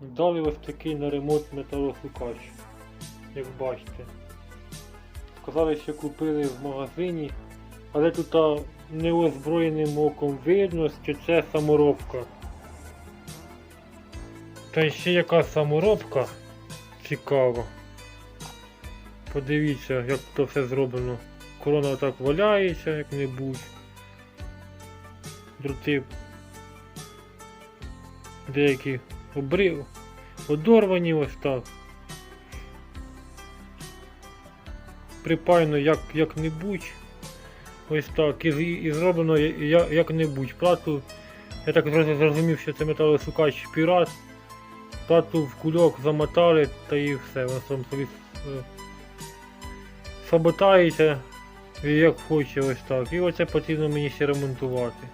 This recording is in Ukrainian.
Дали ось такий на ремонт металошукач, як бачите. Сказали, що купили в магазині, але тут неозброєним оком видно, що це саморобка. Та ще яка саморобка цікава. Подивіться, як то все зроблено. Корона отак валяється як-небудь. Дроти деякі обрив, одорвані ось так. Припаяно як, як-небудь. Ось так. І, і зроблено я- я- як-небудь. Плату, я так зрозумів, що це металошукач пірат. Плату в кульок замотали та і все. Воно сам собі е, саботається як хоче ось так. І оце потрібно мені ще ремонтувати.